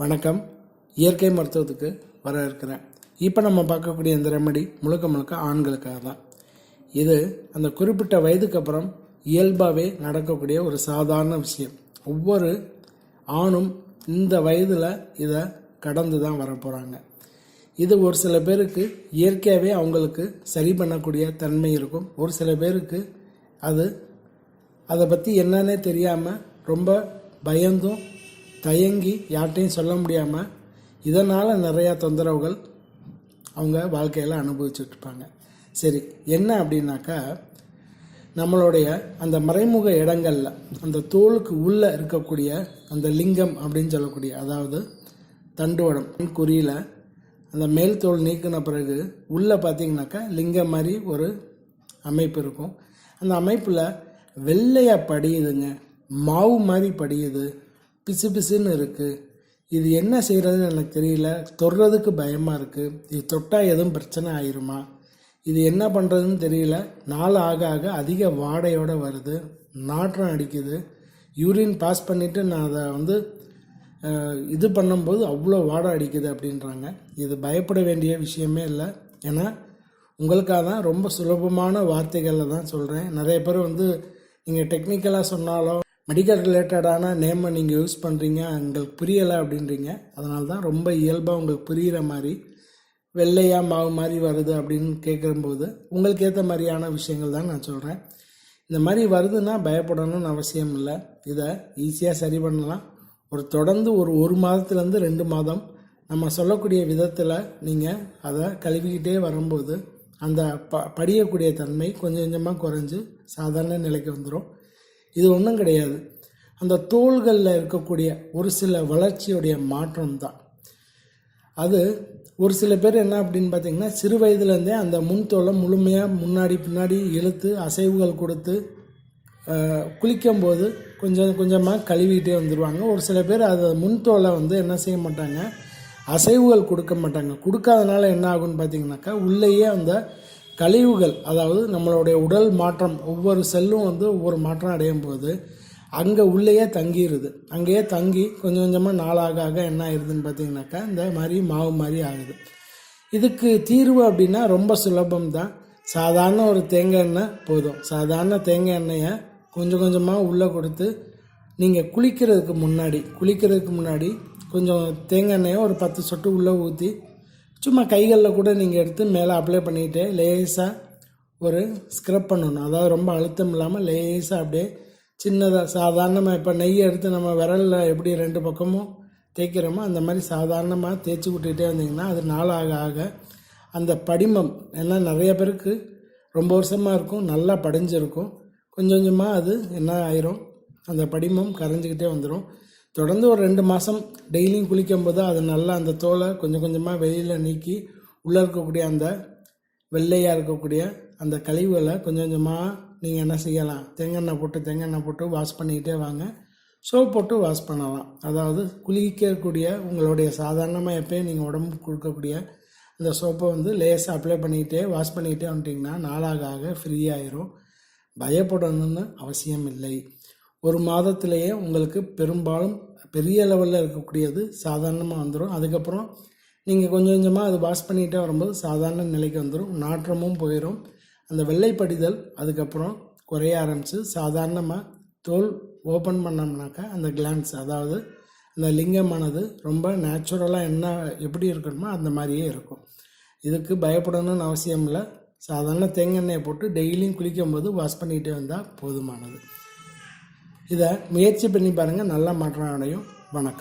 வணக்கம். இயற்கை மருத்துவத்துக்கு வர இருக்கிறேன். இப்போ நம்ம பார்க்கக்கூடிய இந்த ரெமடி முழுக்க முழுக்க ஆண்களுக்காக தான். இது அந்த குறிப்பிட்ட வயதுக்கு அப்புறம் இயல்பாகவே நடக்கக்கூடிய ஒரு சாதாரண விஷயம். ஒவ்வொரு ஆணும் இந்த வயதில் இதை கடந்து தான் வர போகிறாங்க இது ஒரு சில பேருக்கு இயற்கையாகவே அவங்களுக்கு சரி பண்ணக்கூடிய தன்மை இருக்கும். ஒரு சில பேருக்கு அது அதை பற்றி என்னன்னே தெரியாமல் ரொம்ப பயந்தும் தயங்கி யார்கிட்டையும் சொல்ல முடியாமல் இதனால் நிறையா தொந்தரவுகள் அவங்க வாழ்க்கையில் அனுபவிச்சுட்ருப்பாங்க சரி என்ன அப்படின்னாக்கா நம்மளுடைய அந்த மறைமுக இடங்களில் அந்த தோலுக்கு உள்ளே இருக்கக்கூடிய அந்த லிங்கம் அப்படின்னு சொல்லக்கூடிய அதாவது தண்டுவடம் குறியில் அந்த மேல் தோல் நீக்கின பிறகு உள்ளே பார்த்தீங்கன்னாக்கா லிங்கம் மாதிரி ஒரு அமைப்பு இருக்கும். அந்த அமைப்பில் வெள்ளையாக படியுதுங்க மாவு மாதிரி படியுது பிசு பிசுன்னு இருக்குது இது என்ன செய்கிறதுன்னு எனக்கு தெரியல. தொடுறதுக்கு பயமாக இருக்குது இது தொட்டால் எதுவும் பிரச்சனை ஆயிருமா? இது என்ன பண்ணுறதுன்னு தெரியல. நாள் ஆக ஆக அதிக வாடையோடு வருது. நாற்றம் அடிக்குது. யூரின் பாஸ் பண்ணிவிட்டு நான் அதை வந்து இது பண்ணும்போது அவ்வளோ வாடை அடிக்குது அப்படின்றாங்க. இது பயப்பட வேண்டிய விஷயமே இல்லை. ஏன்னா உங்களுக்காக தான் ரொம்ப சுலபமான வார்த்தைகளில் தான் சொல்கிறேன் நிறைய பேர் வந்து நீங்கள் டெக்னிக்கலாக சொன்னாலும் மெடிக்கல் ரிலேட்டடான நேமை நீங்கள் யூஸ் பண்ணுறீங்க உங்களுக்கு புரியலை அப்படின்றீங்க. அதனால தான் ரொம்ப இயல்பாக உங்களுக்கு புரிகிற மாதிரி வெள்ளையாக மாவு மாதிரி வருது அப்படின்னு கேட்கும்போது உங்களுக்கு ஏற்ற மாதிரியான விஷயங்கள் தான் நான் சொல்கிறேன் இந்த மாதிரி வருதுன்னா பயப்படணும்னு அவசியம் இல்லை. இதை ஈஸியாக சரி பண்ணலாம். ஒரு தொடர்ந்து ஒரு ஒரு மாதத்துலேருந்து ரெண்டு மாதம் நம்ம சொல்லக்கூடிய விதத்தில் நீங்கள் அதை கழுவிக்கிட்டே வரும்போது அந்த ப படியக்கூடிய தன்மை கொஞ்சம் கொஞ்சமாக குறைஞ்சு சாதாரண நிலைக்கு வந்துடும் இது ஒன்றும் கிடையாது. அந்த தோள்களில் இருக்கக்கூடிய ஒரு சில வளர்ச்சியுடைய மாற்றம் தான் அது ஒரு சில பேர் என்ன அப்படின்னு பார்த்தீங்கன்னா சிறு வயதுலேருந்தே அந்த முன் தோலை முழுமையாக முன்னாடி பின்னாடி இழுத்து அசைவுகள் கொடுத்து குளிக்கும்போது கொஞ்சம் கொஞ்சமாக கழுவிட்டே வந்துடுவாங்க ஒரு சில பேர் அதை முன்தோலை வந்து என்ன செய்ய மாட்டாங்க? அசைவுகள் கொடுக்க மாட்டாங்க. கொடுக்காதனால என்ன ஆகுன்னு பார்த்தீங்கன்னாக்கா உள்ளேயே அந்த கழிவுகள் அதாவது நம்மளுடைய உடல் மாற்றம் ஒவ்வொரு செல்லும் வந்து ஒவ்வொரு மாற்றம் அடையும் போது அங்கே உள்ளேயே தங்கிடுது அங்கேயே தங்கி கொஞ்சம் கொஞ்சமாக நாளாக ஆக என்ன ஆயிடுதுன்னு பார்த்தீங்கன்னாக்கா இந்த மாதிரி மாவு மாதிரி ஆகுது. இதுக்கு தீர்வு அப்படின்னா ரொம்ப சுலபம் தான். சாதாரண ஒரு தேங்காய் எண்ணெய் போதும். சாதாரண தேங்காய் எண்ணெயை கொஞ்சம் கொஞ்சமாக உள்ளே கொடுத்து நீங்கள் குளிக்கிறதுக்கு முன்னாடி குளிக்கிறதுக்கு முன்னாடி கொஞ்சம் தேங்காய் எண்ணெயை ஒரு பத்து சொட்டு உள்ளே ஊற்றி சும்மா கைகளில் கூட நீங்கள் எடுத்து மேலே அப்ளை பண்ணிவிட்டு லேசாக ஒரு ஸ்க்ரப் பண்ணணும். அதாவது ரொம்ப அழுத்தம் இல்லாமல் லேசாக அப்படியே சின்னதாக சாதாரணமாக இப்போ நெய்யை எடுத்து நம்ம விரலில் எப்படி ரெண்டு பக்கமும் தேய்க்கிறோமோ அந்த மாதிரி சாதாரணமாக தேய்ச்சி விட்டுக்கிட்டே வந்தீங்கன்னா அது நாளாக ஆக அந்த படிமம் ஏன்னா நிறைய பேருக்கு ரொம்ப வருஷமாக இருக்கும் நல்லா படிஞ்சிருக்கும். கொஞ்சம் கொஞ்சமாக அது என்ன ஆயிரும்? அந்த படிமம் கரைஞ்சிக்கிட்டே வந்துடும் தொடர்ந்து ஒரு ரெண்டு மாதம் டெய்லியும் குளிக்கும் போது அது நல்லா அந்த தோலை கொஞ்சம் கொஞ்சமாக வெளியில் நீக்கி உள்ளே இருக்கக்கூடிய அந்த வெள்ளையாக இருக்கக்கூடிய அந்த கழிவுகளை கொஞ்சம் கொஞ்சமாக நீங்கள் என்ன செய்யலாம்? தேங்காய் போட்டு தேங்காய் போட்டு வாஷ் பண்ணிக்கிட்டே வாங்க. சோப் போட்டு வாஷ் பண்ணலாம். அதாவது குளிக்கக்கூடிய உங்களுடைய சாதாரணமாக எப்போயும் நீங்கள் உடம்புக்கு கொடுக்கக்கூடிய அந்த சோப்பை வந்து லேஸாக அப்ளை பண்ணிக்கிட்டே வாஷ் பண்ணிக்கிட்டே வந்துட்டிங்கன்னா நாளாக ஆக ஃப்ரீ ஆயிரும். பயப்படணும்னு அவசியம் இல்லை. ஒரு மாதத்திலேயே உங்களுக்கு பெரும்பாலும் பெரிய லெவலில் இருக்கக்கூடியது சாதாரணமாக வந்துடும் அதுக்கப்புறம் நீங்கள் கொஞ்சம் கொஞ்சமாக அது வாஷ் பண்ணிகிட்டே வரும்போது சாதாரண நிலைக்கு வந்துடும் நாற்றமும் போயிடும் அந்த வெள்ளைப்படிதல் அதுக்கப்புறம் குறைய ஆரம்பித்து சாதாரணமாக தோல் ஓப்பன் பண்ணோம்னாக்கா அந்த கிளான்ஸ் அதாவது அந்த லிங்கமானது ரொம்ப நேச்சுரலாக என்ன எப்படி இருக்கணுமோ அந்த மாதிரியே இருக்கும். இதுக்கு பயப்படணும்னு அவசியம் இல்லை. சாதாரண தேங்காய் போட்டு டெய்லியும் குளிக்கும்போது வாஷ் பண்ணிகிட்டே வந்தால் போதுமானது. இதை முயற்சி பண்ணி பாருங்கள் நல்ல மாற்றம் அடையும் வணக்கம்.